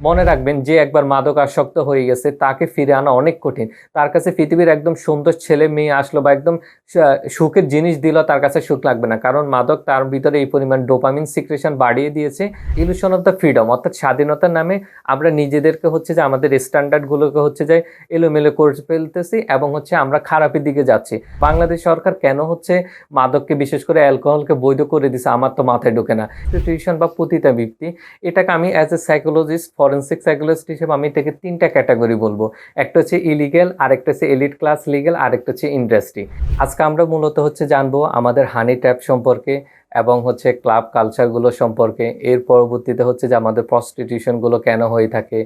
মনে রাখবেন যে একবার মাদক আসক্ত হয়ে গেছে, তাকে ফিরে আনা অনেক কঠিন। তার কাছে পৃথিবীর একদম সুন্দর ছেলে মেয়ে আসলো বা একদম সুখের জিনিস দিল, তার কাছে সুখ লাগবে না। কারণ মাদক তার ভিতরে এই পরিমাণ ডোপামিন, সিক্রেশন বাড়িয়ে দিয়েছে। ইলুশন অফ দ্য ফ্রিডম, অর্থাৎ স্বাধীনতার নামে আমরা নিজেদেরকে হচ্ছে যে আমাদের স্ট্যান্ডার্ডগুলোকে হচ্ছে যে এলোমেলো করে ফেলতেছি এবং হচ্ছে আমরা খারাপের দিকে যাচ্ছি। বাংলাদেশ সরকার কেন হচ্ছে মাদককে বিশেষ করে অ্যালকোহলকে বৈধ করে দিছে? আমার তো মাথায় ঢোকে না। টিউশন বা পতিতাবৃত্তি, এটাকে আমি as a psychologist forensic psychologist হিসেবে আমি এটাকে তিনটা ক্যাটাগরি বলব। একটা হচ্ছে ইলিগেল আরেকটা হচ্ছে এলিট ক্লাস লিগেল আরেকটা হচ্ছে ইন্ডাস্ট্রি আজকে আমরা মূলত হচ্ছে জানব আমাদের হানি ট্যাপ সম্পর্কে। এবং হচ্ছে ক্লাব কালচারগুলো সম্পর্কে। এর পরবর্তীতে হচ্ছে যে আমাদের প্রস্টিটিউশনগুলো কেন হয়ে থাকে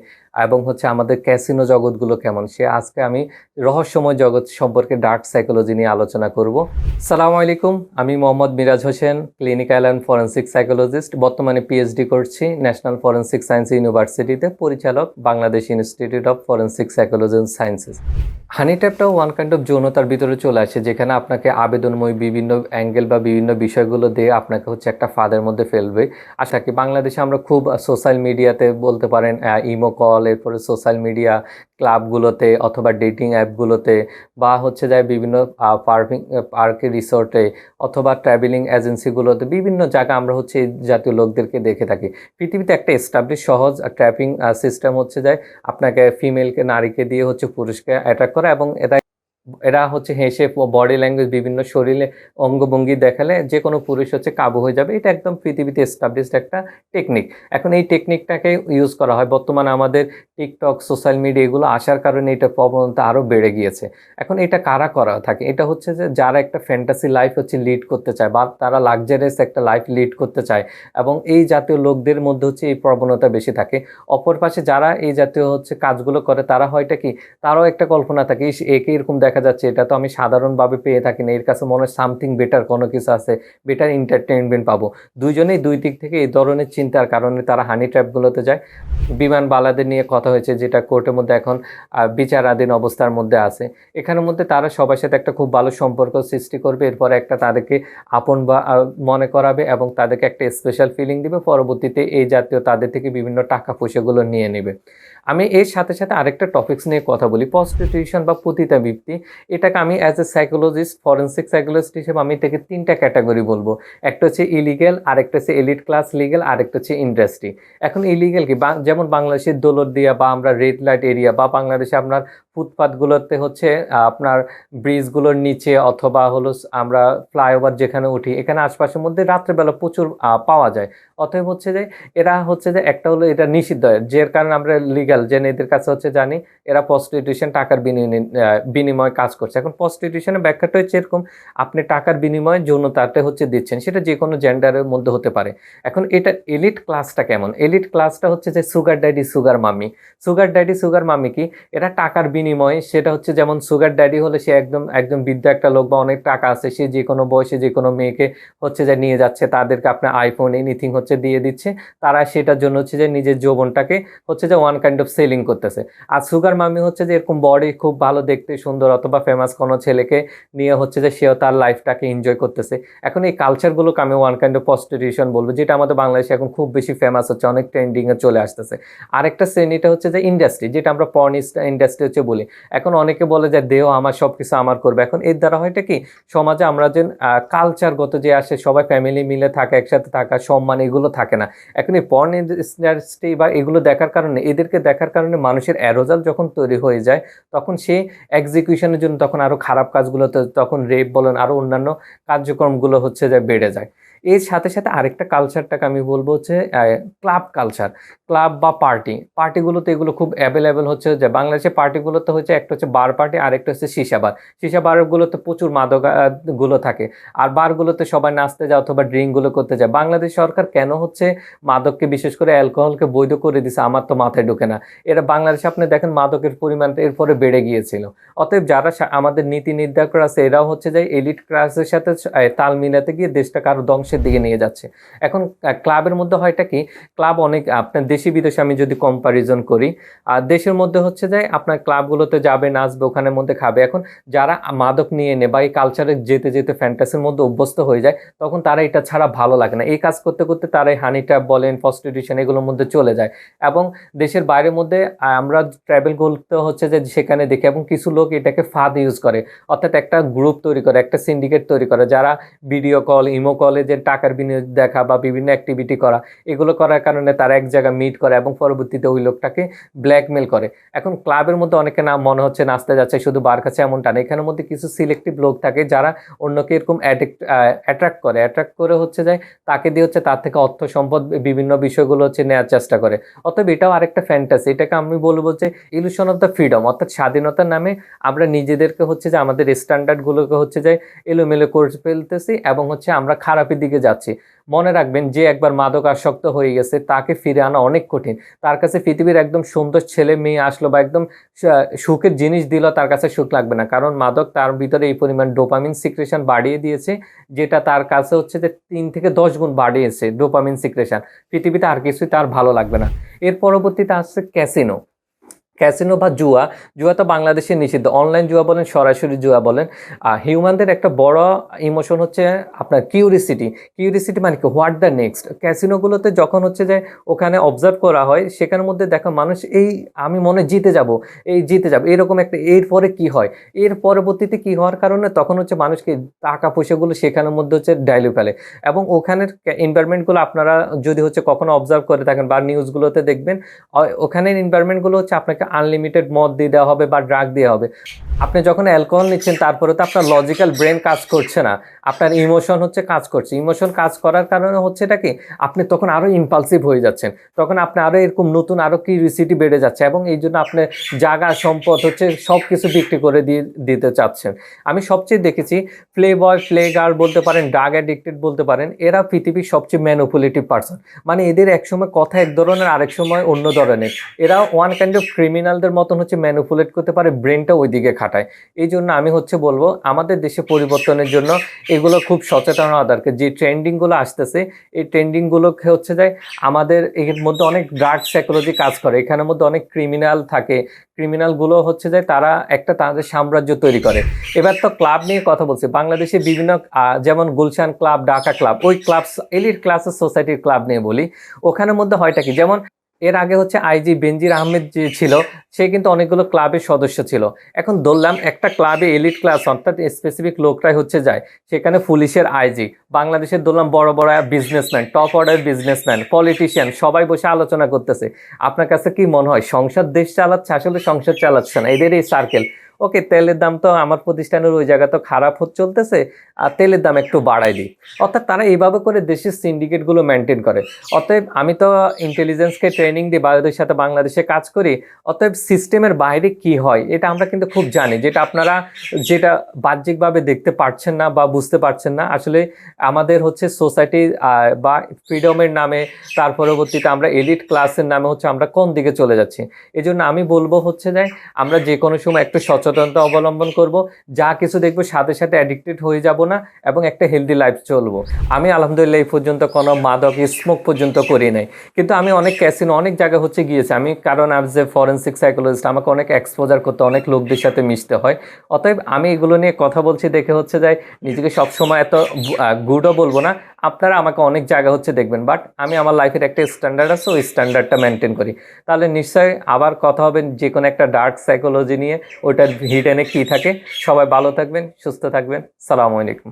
এবং হচ্ছে আমাদের ক্যাসিনো জগৎগুলো কেমন? সে আজকে আমি রহস্যময় জগৎ সম্পর্কে ডার্ক সাইকোলজি নিয়ে আলোচনা করব। সালামু আলাইকুম, আমি Mohammad Miraj Hossain clinical and forensic psychologist বর্তমানে পিএইচডি করছি ন্যাশনাল ফরেন্সিক সায়েন্স ইউনিভার্সিটিতে পরিচালক Bangladesh institute of forensic psychology and sciences honey one kind of যৌনতার ভিতরে চলে আসে, যেখানে আপনাকে আবেদনময় বিভিন্ন অ্যাঙ্গেল বা বিভিন্ন বিষয়গুলো দিয়ে আপনাকে হচ্ছে একটা ফাঁদের মধ্যে ফেলবে। আশা কি বাংলাদেশে আমরা খুব সোশ্যাল মিডিয়াতে বলতে পারেন ইমো কল এরপরে সোশ্যাল মিডিয়া ক্লাবগুলোতে অথবা ডেটিং অ্যাপগুলোতে বা হচ্ছে যায় বিভিন্ন পার্কিং পার্কে রিসোর্টে অথবা ট্রাভেলিং এজেন্সিগুলোতে বিভিন্ন জায়গা আমরা হচ্ছে এই জাতীয় লোকদেরকে দেখে থাকি। পৃথিবীতে একটা এস্টাবলিশ সহজ ট্র্যাপিং সিস্টেম হচ্ছে যায় আপনাকে ফিমেলকে নারীকে দিয়ে হচ্ছে পুরুষকে অ্যাটাক করা এবং এটা এরা হচ্ছে হেসে বডি ল্যাঙ্গুয়েজ বিভিন্ন শরীরে অঙ্গভঙ্গি দেখালে যে কোনো পুরুষ হচ্ছে কাবু হয়ে যাবে। এটা একদম পৃথিবীতে এস্টাবলিশড একটা টেকনিক এখন এই টেকনিকটাকে ইউজ করা হয়। বর্তমানে আমাদের টিকটক সোশ্যাল মিডিয়া এগুলো আসার কারণে এটা প্রবণতা আরও বেড়ে গিয়েছে। এখন এটা কারা করা থাকে? এটা হচ্ছে যে যারা একটা ফ্যান্টাসি লাইফ হচ্ছে লিড করতে চায় বা তারা লাক্সারিয়াস একটা লাইফ লিড করতে চায় এবং এই জাতীয় লোকদের মধ্যে হচ্ছে এই প্রবণতা বেশি থাকে। অপর পাশে যারা এই জাতীয় হচ্ছে কাজগুলো করে তারা হয়টা কি? তারাও একটা কল্পনা থাকে একে এরকম দেখা যাচ্ছে এটা তো আমি সাধারণভাবে পেয়ে থাকি না। এর কাছে মনে হয় সামথিং বেটার কোনো কিছু আছে বেটার এন্টারটেনমেন্ট পাবো। দুইজনেই দুই দিক থেকে এই ধরনের চিন্তার কারণে তারা হানি ট্র্যাপগুলোতে যায়। বিমান বালাদের নিয়ে কথা হয়েছে যেটা কোর্টের মধ্যে এখন বিচারাধীন অবস্থার মধ্যে আছে। এখানের মধ্যে তারা সবার সাথে একটা খুব ভালো সম্পর্ক সৃষ্টি করবে। এরপরে একটা তাদেরকে আপন বা মনে করাবে এবং তাদেরকে একটা স্পেশাল ফিলিং দিবে। পরবর্তীতে এই জাতীয় তাদের থেকে বিভিন্ন টাকা পয়সাগুলো নিয়ে নেবে। আমি এর সাথে সাথে আরেকটা টপিক্স নিয়ে কথা বলি প্রস্টিটিউশন বা পতিতাবৃত্তি এটাকে আমি as a psychologist forensic psychologist হিসেবে আমি এটাকে তিনটা ক্যাটাগরি বলব। একটা হচ্ছে ইলিগেল আরেকটা হচ্ছে এলিট ক্লাস লিগেল আরেকটা হচ্ছে ইন্ডাস্ট্রি এখন ইলিগেল কি? যেমন বাংলাদেশের দোলর দিয়া বা আমরা রেড লাইট এরিয়া বা বাংলাদেশে আপনার ফুটপাথগুলোতে হচ্ছে আপনার ব্রিজগুলোর নিচে অথবা হলো আমরা ফ্লাইওভার যেখানে উঠি, এখানে আশপাশের মধ্যে রাত্রেবেলা প্রচুর পাওয়া যায়। অতএব হচ্ছে যে, এরা হচ্ছে যে, একটা হলো এটা নিষিদ্ধ যে কারণে আমরা লিগাল যে এদের কাছে হচ্ছে জানি, এরা প্রস্টিটিউশন টাকার বিনিময়ে কাজ করছে। এখন প্রস্টিটিউশনের ব্যাখ্যাটা হচ্ছে এরকম, আপনি টাকার বিনিময়ে যৌনতাতে হচ্ছে দিচ্ছেন, সেটা যে কোনো জেন্ডারের মধ্যে হতে পারে। এখন এটা এলিট ক্লাসটা কেমন? এলিট ক্লাসটা হচ্ছে যে sugar daddy sugar mummy sugar daddy sugar mummy কি? এরা টাকার সেটা হচ্ছে যেমন সুগার ড্যাডি হলে সে একদম একদম বৃদ্ধ একটা লোক বা অনেক টাকা আছে, সে যে কোনো বয়সে যে কোনো মেয়েকে হচ্ছে যে নিয়ে যাচ্ছে, তাদেরকে আপনার আইফোন এনিথিং হচ্ছে দিয়ে দিচ্ছে, তারা সেটার জন্য হচ্ছে যে নিজের যৌবনটাকে হচ্ছে যে ওয়ান কাইন্ড অফ সেলিং করতেছে। আর সুগার মামি হচ্ছে যে এরকম বডি খুব ভালো, দেখতে সুন্দর, অথবা ফেমাস কোনো ছেলেকে নিয়ে হচ্ছে যে সেও তার লাইফটাকে এনজয় করতেছে। এখন এই কালচারগুলোকে আমি ওয়ান কাইন্ড অফ প্রস্টিটিউশন বলব, যেটা আমাদের বাংলাদেশে এখন খুব বেশি ফেমাস হচ্ছে, অনেক ট্রেন্ডিংয়ে চলে আসতেছে। আরেকটা শ্রেণীটা হচ্ছে যে ইন্ডাস্ট্রি যেটা আমরা পর্ন ইন্ডাস্ট্রি হচ্ছে বলি। এখন অনেকে বলে যে দেহ আমার সব কিছু আমার করবে। এখন এর দ্বারা হয়টা কি? সমাজে আমরা যে কালচারগত যে আসে, সবাই ফ্যামিলি মিলে থাকা, একসাথে থাকা, সম্মান এগুলো থাকে না। এখন এই পর্ন ইন্ডাস্ট্রি বা এগুলো দেখার কারণে, এদেরকে দেখার কারণে মানুষের অ্যারোজাল যখন তৈরি হয়ে যায়, তখন সে এক্সিকিউশনের জন্য তখন আরও খারাপ কাজগুলোতে, তখন রেপ বলেন আরও অন্যান্য কার্যক্রমগুলো হচ্ছে যে বেড়ে যায়। এর সাথে সাথে আরেকটা কালচারটাকে আমি বলব হচ্ছে ক্লাব কালচার ক্লাব বা পার্টি পার্টিগুলোতে এগুলো খুব অ্যাভেলেবেল হচ্ছে যে বাংলাদেশের পার্টিগুলোতে হচ্ছে একটা হচ্ছে বার পার্টি আরেকটা হচ্ছে সীসা বার সীসা বারগুলোতে প্রচুর মাদকগুলো থাকে। আর বারগুলোতে সবাই নাচতে যায় অথবা ড্রিঙ্কগুলো করতে যায়। বাংলাদেশ সরকার কেন হচ্ছে মাদককে, বিশেষ করে অ্যালকোহলকে বৈধ করে দিছে? আমার তো মাথায় ঢোকে না। এরা বাংলাদেশে আপনি দেখেন মাদকের পরিমাণটা এরপরে বেড়ে গিয়েছিল। অতএব যারা আমাদের নীতি নির্ধারকরা আছে, এরাও হচ্ছে যে এলিট ক্লাসের সাথে তাল মিলাতে গিয়ে দেশটাকে আরও ধ্বংসের ধ্বংসের দিকে নিয়ে যাচ্ছে। এখন ক্লাবের মধ্যে হয়টা কি, ক্লাব অনেক, আপনার দেশি বিদেশে আমি যদি কম্পারিজন করি আর দেশের মধ্যে হচ্ছে যে, আপনার ক্লাবগুলোতে যাবে, নাচবে, ওখানের মধ্যে খাবে। এখন যারা মাদক নিয়ে নে বা এই কালচারে যেতে যেতে ফ্যান্টাসির মধ্যে অভ্যস্ত হয়ে যায়, তখন তারা এটা ছাড়া ভালো লাগে না। এই কাজ করতে করতে তারা এই হানি ট্যাপ বলেন প্রস্টিটিউশন এগুলোর মধ্যে চলে যায়। এবং দেশের বাইরের মধ্যে আমরা ট্রাভেল করতে হচ্ছে যে, সেখানে দেখি এবং কিছু লোক এটাকে ফাঁদ ইউজ করে। অর্থাৎ একটা গ্রুপ তৈরি করে, একটা সিন্ডিকেট তৈরি করে, যারা ভিডিও কল ইমো কলে যে টাকার বিনিয়োগ দেখা বা বিভিন্ন অ্যাক্টিভিটি করা, এগুলো করার কারণে তারা এক জায়গায় মিট করে এবং পরবর্তীতে ওই লোকটাকে ব্ল্যাকমেল করে। এখন ক্লাবের মধ্যে অনেকে না মনে হচ্ছে নাচতে যাচ্ছে, শুধু বার কাছে এমনটা না। এখানের মধ্যে কিছু সিলেক্টিভ লোক থাকে যারা অন্যকে এরকম অ্যাডিক্ট অ্যাট্রাক্ট করে। অ্যাট্রাক্ট করে হচ্ছে যায় তাকে দিয়ে হচ্ছে তার থেকে অর্থ সম্পদ বিভিন্ন বিষয়গুলো হচ্ছে নেওয়ার চেষ্টা করে। অতএব এটাও আরেকটা ফ্যান্টাসি এটাকে আমি বলব যে ইলুশন অফ দ্য ফ্রিডম অর্থাৎ স্বাধীনতার নামে আমরা নিজেদেরকে হচ্ছে যে আমাদের স্ট্যান্ডার্ডগুলোকে হচ্ছে যে এলোমেলো করে ফেলতেছি এবং হচ্ছে আমরা খারাপের দিকে যাচ্ছি। মনে রাখবেন যে একবার মাদক আসক্ত হয়ে গেছে, তাকে ফিরে আনা অনেক কঠিন। তার কাছে পৃথিবীর একদম সুন্দর ছেলে মেয়ে আসলো বা একদম সুখের জিনিস দিল, তার কাছে সুখ লাগবে না। কারণ মাদক তার ভিতরে এই পরিমাণ ডোপামিন সিক্রেশন বাড়িয়ে দিয়েছে, যেটা তার কাছে হচ্ছে যে তিন থেকে দশ গুণ বাড়িয়েছে ডোপামিন সিক্রেশন। পৃথিবীতে আর কিছুই তার ভালো লাগবে না। এর পরবর্তীতে আসছে ক্যাসিনো। ক্যাসিনো বা জুয়া জুয়া তো বাংলাদেশে নিষিদ্ধ। অনলাইন জুয়া বলেন, সরাসরি জুয়া বলেন। আর হিউম্যানদের একটা বড় ইমোশন হচ্ছে আপনার কিউরিসিটি কিউরিসিটি মানে কি? হোয়াট দ্য নেক্সট ক্যাসিনোগুলোতে যখন হচ্ছে যে ওখানে অবজার্ভ করা হয়, সেখানের মধ্যে দেখা মানুষ এই আমি মনে জিতে যাব, এই জিতে যাব, এরকম একটা এর পরে কি হয়? এর পরবর্তীতে কি হওয়ার কারণে তখন হচ্ছে মানুষকে টাকা পয়সাগুলো সেখানের মধ্যে হচ্ছে ডাইলু ফেলে। এবং ওখানের এনভায়রনমেন্টগুলো আপনারা যদি হচ্ছে কখনো অবজার্ভ করে থাকেন বা নিউজগুলোতে দেখবেন ওখানের এনভায়রনমেন্টগুলো হচ্ছে আপনাকে আনলিমিটেড মদ দিয়ে দেওয়া হবে বা ড্রাগ দেওয়া হবে। আপনি যখন অ্যালকোহল নিচ্ছেন, তারপরে তো আপনার লজিক্যাল ব্রেন কাজ করছে না। আপনার ইমোশন হচ্ছে কাজ করছে। ইমোশন কাজ করার কারণে হচ্ছে এটা কি, আপনি তখন আরও ইম্পালসিভ হয়ে যাচ্ছেন। তখন আপনি আরও এরকম নতুন আরও কিউরিসিটি বেড়ে যাচ্ছে এবং এই জন্য আপনি জায়গা সম্পদ হচ্ছে সব কিছু বিক্রি করে দিয়ে দিতে চাচ্ছেন। আমি সবচেয়ে দেখেছি প্লে বয় প্লে গার্ল বলতে পারেন ড্রাগ অ্যাডিক্টেড বলতে পারেন, এরা পৃথিবীর সবচেয়ে ম্যানুপুলেটিভ পার্সন মানে এদের একসময় কথা এক ধরনের, আরেক সময় অন্য ধরনের। এরা ওয়ান কাইন্ড অফ ক্রিমিনালদের মতন হচ্ছে ম্যানুপুলেট করতে পারে ব্রেনটা ওইদিকে খাটায় এই জন্য আমি হচ্ছে বলব, আমাদের দেশে পরিবর্তনের জন্য এগুলো খুব সচেতন দরকার। যে ট্রেন্ডিংগুলো আসতেছে, এই ট্রেন্ডিংগুলোকে হচ্ছে যায়, আমাদের এর মধ্যে অনেক ডার্ক সাইকোলজি কাজ করে। এখানের মধ্যে অনেক ক্রিমিনাল থাকে। ক্রিমিনালগুলো হচ্ছে যে তারা একটা তাদের সাম্রাজ্য তৈরি করে। এবার তো ক্লাব নিয়ে কথা বলছি। বাংলাদেশে বিভিন্ন যেমন গুলশান ক্লাব, ঢাকা ক্লাব, ওই ক্লাব এলিট ক্লাসের সোসাইটির ক্লাব নিয়ে বলি। ওখানের মধ্যে হয়টা কি? যেমন এর আগে হচ্ছে আইজি বেনজির আহমেদ যে ছিল, সে কিন্তু অনেকগুলো ক্লাবের সদস্য ছিল। এখন ধরলাম একটা ক্লাবে এলিট ক্লাস, অর্থাৎ স্পেসিফিক লোকরাই হচ্ছে যায়, সেখানে পুলিশের আইজি বাংলাদেশের ধরলাম বড় বড় businessman top order businessman politician সবাই বসে আলোচনা করতেছে। আপনার কাছে কি মনে হয় সংসার দেশ চালাচ্ছে, আসলে সংসার চালাচ্ছে না? এদের এই সার্কেল ওকে, তেলের দাম তো আমার প্রতিষ্ঠানের ওই জায়গা তো খারাপ হচ্ছে চলতেছে, আর তেলের দাম একটু বাড়াই দিই। অর্থাৎ তারা এইভাবে করে দেশের সিন্ডিকেটগুলো মেনটেন করে। অতএব আমি তো ইন্টেলিজেন্সকে ট্রেনিং দিই বায়োদের সাথে বাংলাদেশে কাজ করি, অতএব সিস্টেমের বাইরে কি হয়, এটা আমরা কিন্তু খুব জানি। যেটা আপনারা যেটা বাহ্যিকভাবে দেখতে পারছেন না বা বুঝতে পারছেন না, আসলে আমাদের হচ্ছে সোসাইটি বা ফ্রিডমের নামে, তার পরবর্তীতে আমরা এলিট ক্লাসের নামে হচ্ছে আমরা কোন দিকে চলে যাচ্ছি। এই আমি বলব হচ্ছে যে, আমরা যে কোনো সময় একটু সচেতনতা অবলম্বন করব, যা কিছু দেখব সাথে সাথে অ্যাডিক্টেড হয়ে যাব না এবং একটা হেলদি লাইফ চলবো। আমি আলহামদুলিল্লাহ এই পর্যন্ত কোনো মাদক স্মোক পর্যন্ত করি নাই। কিন্তু আমি অনেক ক্যাসিনো অনেক জায়গায় হচ্ছে গিয়েছি। আমি কারণ আজ যে ফরেন্সিক সাইকোলজিস্ট আমাকে অনেক এক্সপোজার করতে, অনেক লোকদের সাথে মিশতে হয়। অতএব আমি এগুলো নিয়ে কথা বলছি, দেখে হচ্ছে যাই নিজেকে সবসময় এত গুডও বলব না আপনারা আমাকে অনেক জায়গা হচ্ছে দেখবেন বাট আমি আমার লাইফের একটা স্ট্যান্ডার্ড আছে, ওই স্ট্যান্ডার্ডটা মেনটেন করি। তাহলে নিশ্চয়ই আবার কথা হবে যে কোনো একটা ডার্ক সাইকোলজি নিয়ে, ওইটার হিডেনে কী থাকে? সবাই ভালো থাকবেন, সুস্থ থাকবেন, সালামু আলাইকুম।